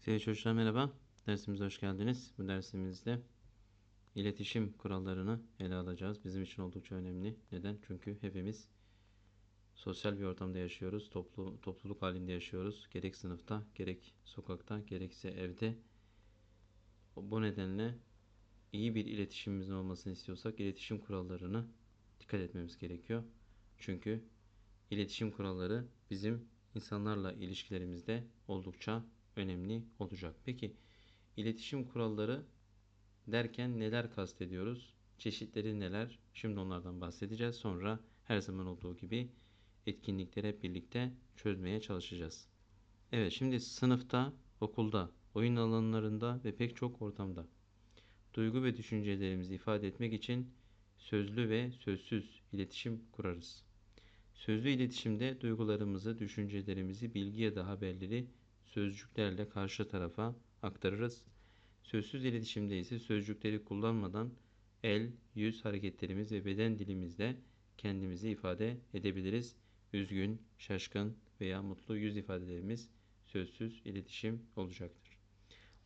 Sevgili çocuklar merhaba. Dersimize hoş geldiniz. Bu dersimizde iletişim kurallarını ele alacağız. Bizim için oldukça önemli. Neden? Çünkü hepimiz sosyal bir ortamda yaşıyoruz. Toplu, topluluk halinde yaşıyoruz. Gerek sınıfta, gerek sokakta, gerekse evde. Bu nedenle iyi bir iletişimimizin olmasını istiyorsak iletişim kurallarını dikkat etmemiz gerekiyor. Çünkü iletişim kuralları bizim insanlarla ilişkilerimizde oldukça önemli olacak. Peki iletişim kuralları derken neler kastediyoruz? Çeşitleri neler? Şimdi onlardan bahsedeceğiz. Sonra her zaman olduğu gibi etkinlikleri hep birlikte çözmeye çalışacağız. Evet şimdi sınıfta, okulda, oyun alanlarında ve pek çok ortamda duygu ve düşüncelerimizi ifade etmek için sözlü ve sözsüz iletişim kurarız. Sözlü iletişimde duygularımızı, düşüncelerimizi, bilgi ya da haberleri sözcüklerle karşı tarafa aktarırız. Sözsüz iletişimde ise sözcükleri kullanmadan el, yüz hareketlerimiz ve beden dilimizle kendimizi ifade edebiliriz. Üzgün, şaşkın veya mutlu yüz ifadelerimiz sözsüz iletişim olacaktır.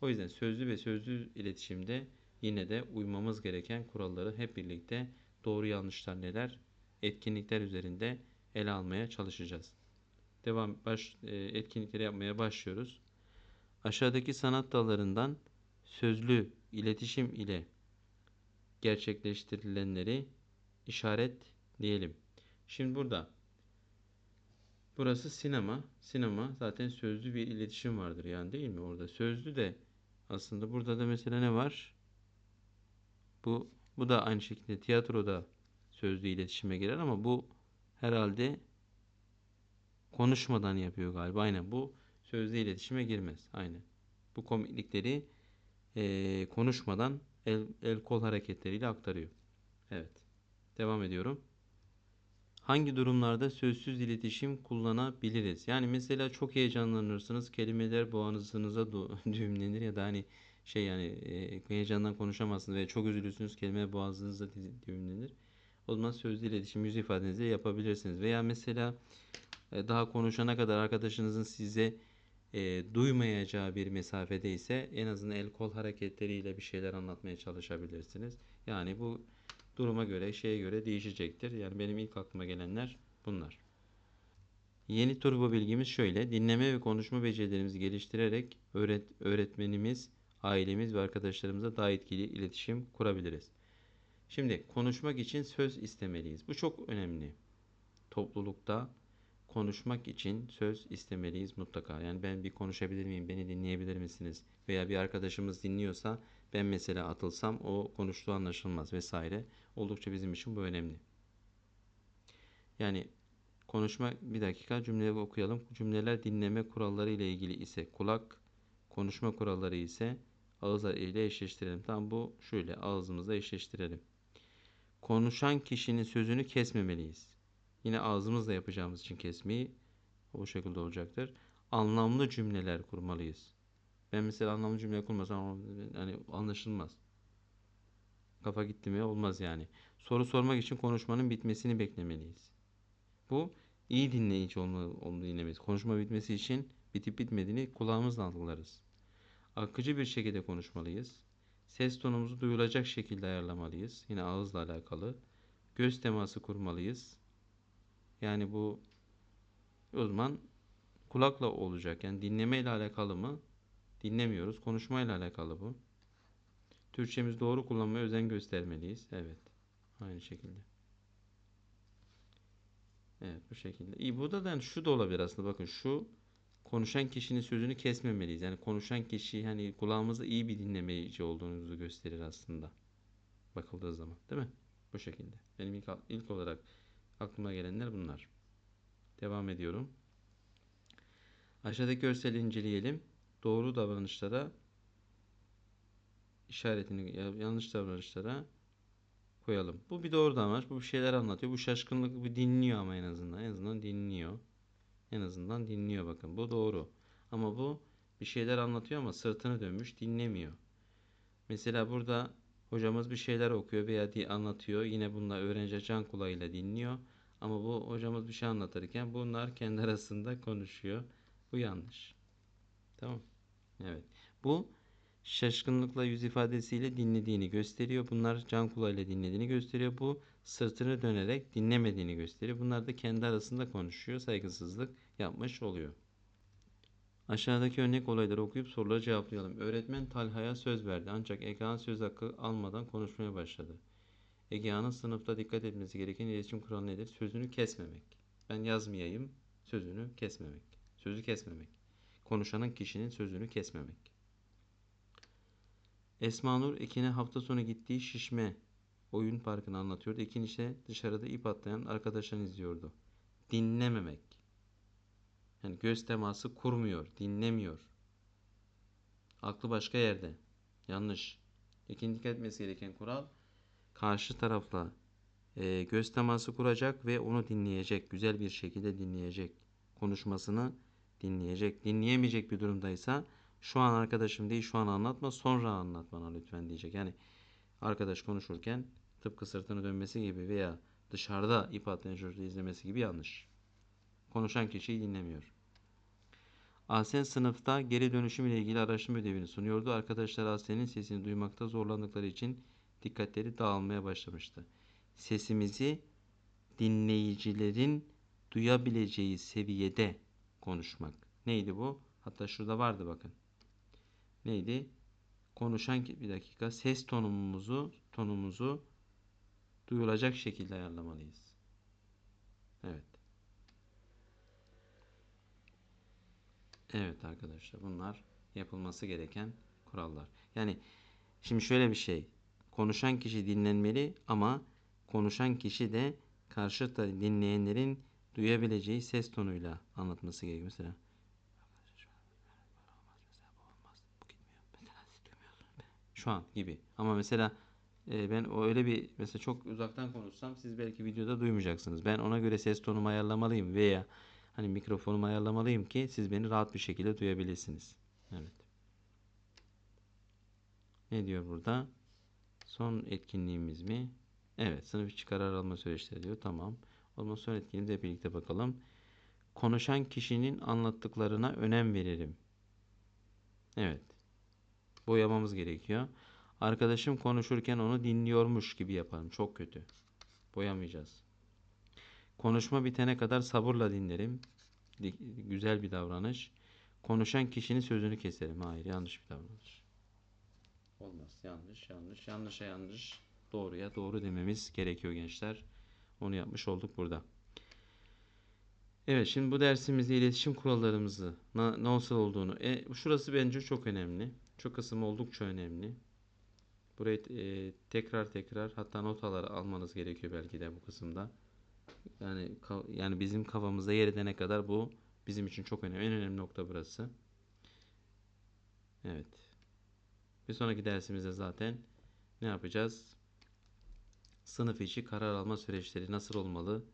O yüzden sözlü ve sözlü iletişimde yine de uymamız gereken kuralları hep birlikte doğru yanlışlar neler, etkinlikler üzerinde ele almaya çalışacağız. Devam baş e, etkinlikleri yapmaya başlıyoruz. Aşağıdaki sanat dallarından sözlü iletişim ile gerçekleştirilenleri işaretleyelim. Şimdi burada burası sinema. Sinema zaten sözlü bir iletişim vardır yani değil mi? Orada sözlü de aslında burada da mesela ne var? Bu bu da aynı şekilde tiyatroda sözlü iletişime girer ama bu herhalde konuşmadan yapıyor galiba. Aynen bu sözlü iletişime girmez. Aynen. Bu komiklikleri e, konuşmadan el, el kol hareketleriyle aktarıyor. Evet. Devam ediyorum. Hangi durumlarda sözsüz iletişim kullanabiliriz? Yani mesela çok heyecanlanırsınız, kelimeler boğazınıza düğümlenir ya da hani şey yani e, heyecandan konuşamazsınız veya çok üzülürsünüz, kelime boğazınıza düğümlenir. O zaman sözlü iletişim yüz ifadenizle yapabilirsiniz. Veya mesela daha konuşana kadar arkadaşınızın size e, duymayacağı bir mesafede ise en azından el kol hareketleriyle bir şeyler anlatmaya çalışabilirsiniz. Yani bu duruma göre, şeye göre değişecektir. Yani benim ilk aklıma gelenler bunlar. Yeni turbo bilgimiz şöyle. Dinleme ve konuşma becerilerimizi geliştirerek öğret öğretmenimiz, ailemiz ve arkadaşlarımıza daha etkili iletişim kurabiliriz. Şimdi konuşmak için söz istemeliyiz. Bu çok önemli. Toplulukta konuşmak için söz istemeliyiz mutlaka. Yani ben bir konuşabilir miyim, beni dinleyebilir misiniz? Veya bir arkadaşımız dinliyorsa ben mesela atılsam o konuştuğu anlaşılmaz vesaire. Oldukça bizim için bu önemli. Yani konuşma bir dakika cümleleri okuyalım. Cümleler dinleme kuralları ile ilgili ise kulak, konuşma kuralları ise ağız ile eşleştirelim. Tamam bu şöyle ağzımızla eşleştirelim. Konuşan kişinin sözünü kesmemeliyiz. Yine ağzımızla yapacağımız için kesmeyi o şekilde olacaktır. Anlamlı cümleler kurmalıyız. Ben mesela anlamlı cümle kurmasam hani anlaşılmaz. Kafa gitti mi olmaz yani. Soru sormak için konuşmanın bitmesini beklemeliyiz. Bu iyi dinleyici olma, dinlemeyiz. Konuşma bitmesi için bitip bitmediğini kulağımızla algılarız. Akıcı bir şekilde konuşmalıyız. Ses tonumuzu duyulacak şekilde ayarlamalıyız. Yine ağızla alakalı. Göz teması kurmalıyız. Yani bu o zaman kulakla olacak. Yani dinleme ile alakalı mı? Dinlemiyoruz. Konuşma ile alakalı bu. Türkçemizi doğru kullanmaya özen göstermeliyiz. Evet. Aynı şekilde. Evet bu şekilde. İyi burada da yani şu da olabilir aslında. Bakın şu konuşan kişinin sözünü kesmemeliyiz. Yani konuşan kişi hani kulağımızda iyi bir dinlemeyici olduğunuzu gösterir aslında. Bakıldığı zaman. Değil mi? Bu şekilde. Benim ilk, ilk olarak Aklıma gelenler bunlar. Devam ediyorum. Aşağıdaki görseli inceleyelim. Doğru davranışlara işaretini yanlış davranışlara koyalım. Bu bir doğru davranış. Bu bir şeyler anlatıyor. Bu şaşkınlık bir dinliyor ama en azından. En azından dinliyor. En azından dinliyor bakın. Bu doğru. Ama bu bir şeyler anlatıyor ama sırtını dönmüş dinlemiyor. Mesela burada Hocamız bir şeyler okuyor veya anlatıyor. Yine bunlar öğrenci can kulağıyla dinliyor. Ama bu hocamız bir şey anlatırken bunlar kendi arasında konuşuyor. Bu yanlış. Tamam. Evet. Bu şaşkınlıkla yüz ifadesiyle dinlediğini gösteriyor. Bunlar can kulağıyla dinlediğini gösteriyor. Bu sırtını dönerek dinlemediğini gösteriyor. Bunlar da kendi arasında konuşuyor. Saygısızlık yapmış oluyor. Aşağıdaki örnek olayları okuyup soruları cevaplayalım. Öğretmen Talha'ya söz verdi ancak Egehan söz hakkı almadan konuşmaya başladı. Egehan'ın sınıfta dikkat etmesi gereken iletişim kuralı nedir? Sözünü kesmemek. Ben yazmayayım, sözünü kesmemek. Sözü kesmemek. Konuşanın kişinin sözünü kesmemek. Esma Nur Ekin'e hafta sonu gittiği şişme oyun parkını anlatıyordu. Ekin ise dışarıda ip atlayan arkadaşlarını izliyordu. Dinlememek. Yani göz teması kurmuyor, dinlemiyor. Aklı başka yerde. Yanlış. Ekin dikkat etmesi gereken kural karşı tarafla e, göz teması kuracak ve onu dinleyecek. Güzel bir şekilde dinleyecek. Konuşmasını dinleyecek. Dinleyemeyecek bir durumdaysa şu an arkadaşım değil şu an anlatma sonra anlat bana lütfen diyecek. Yani arkadaş konuşurken tıpkı sırtını dönmesi gibi veya dışarıda ip atlayan çocuğu izlemesi gibi yanlış. Konuşan kişiyi dinlemiyor. Ahsen sınıfta geri dönüşüm ile ilgili araştırma ödevini sunuyordu. Arkadaşlar Ahsen'in sesini duymakta zorlandıkları için dikkatleri dağılmaya başlamıştı. Sesimizi dinleyicilerin duyabileceği seviyede konuşmak. Neydi bu? Hatta şurada vardı bakın. Neydi? Konuşan bir dakika ses tonumuzu tonumuzu duyulacak şekilde ayarlamalıyız. Evet. Evet arkadaşlar bunlar yapılması gereken kurallar. Yani şimdi şöyle bir şey. Konuşan kişi dinlenmeli ama konuşan kişi de karşıda dinleyenlerin duyabileceği ses tonuyla anlatması gerekiyor. Mesela şu an gibi. Ama mesela e, ben o öyle bir mesela çok uzaktan konuşsam siz belki videoda duymayacaksınız. Ben ona göre ses tonumu ayarlamalıyım veya hani mikrofonumu ayarlamalıyım ki siz beni rahat bir şekilde duyabilirsiniz. Evet. Ne diyor burada? Son etkinliğimiz mi? Evet, sınıf içi karar alma süreçleri diyor. Tamam. O zaman son etkinliğimize birlikte bakalım. Konuşan kişinin anlattıklarına önem veririm. Evet. Boyamamız gerekiyor. Arkadaşım konuşurken onu dinliyormuş gibi yaparım. Çok kötü. Boyamayacağız. Konuşma bitene kadar sabırla dinlerim. Di- Güzel bir davranış. Konuşan kişinin sözünü keserim. Hayır, yanlış bir davranış. Olmaz. Yanlış, yanlış, yanlışa yanlış. Doğruya doğru dememiz gerekiyor gençler. Onu yapmış olduk burada. Evet, şimdi bu dersimizde iletişim kurallarımızı na- nasıl olduğunu. E, şurası bence çok önemli. Şu kısım oldukça önemli. Burayı e, tekrar tekrar hatta notalar almanız gerekiyor belki de bu kısımda. Yani yani bizim kafamızda yer edene kadar bu bizim için çok önemli. En önemli nokta burası. Evet. Bir sonraki dersimizde zaten ne yapacağız? Sınıf içi karar alma süreçleri nasıl olmalı?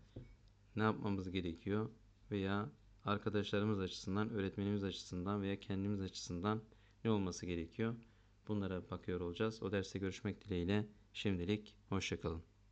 Ne yapmamız gerekiyor? Veya arkadaşlarımız açısından, öğretmenimiz açısından veya kendimiz açısından ne olması gerekiyor? Bunlara bakıyor olacağız. O derste görüşmek dileğiyle. Şimdilik hoşçakalın.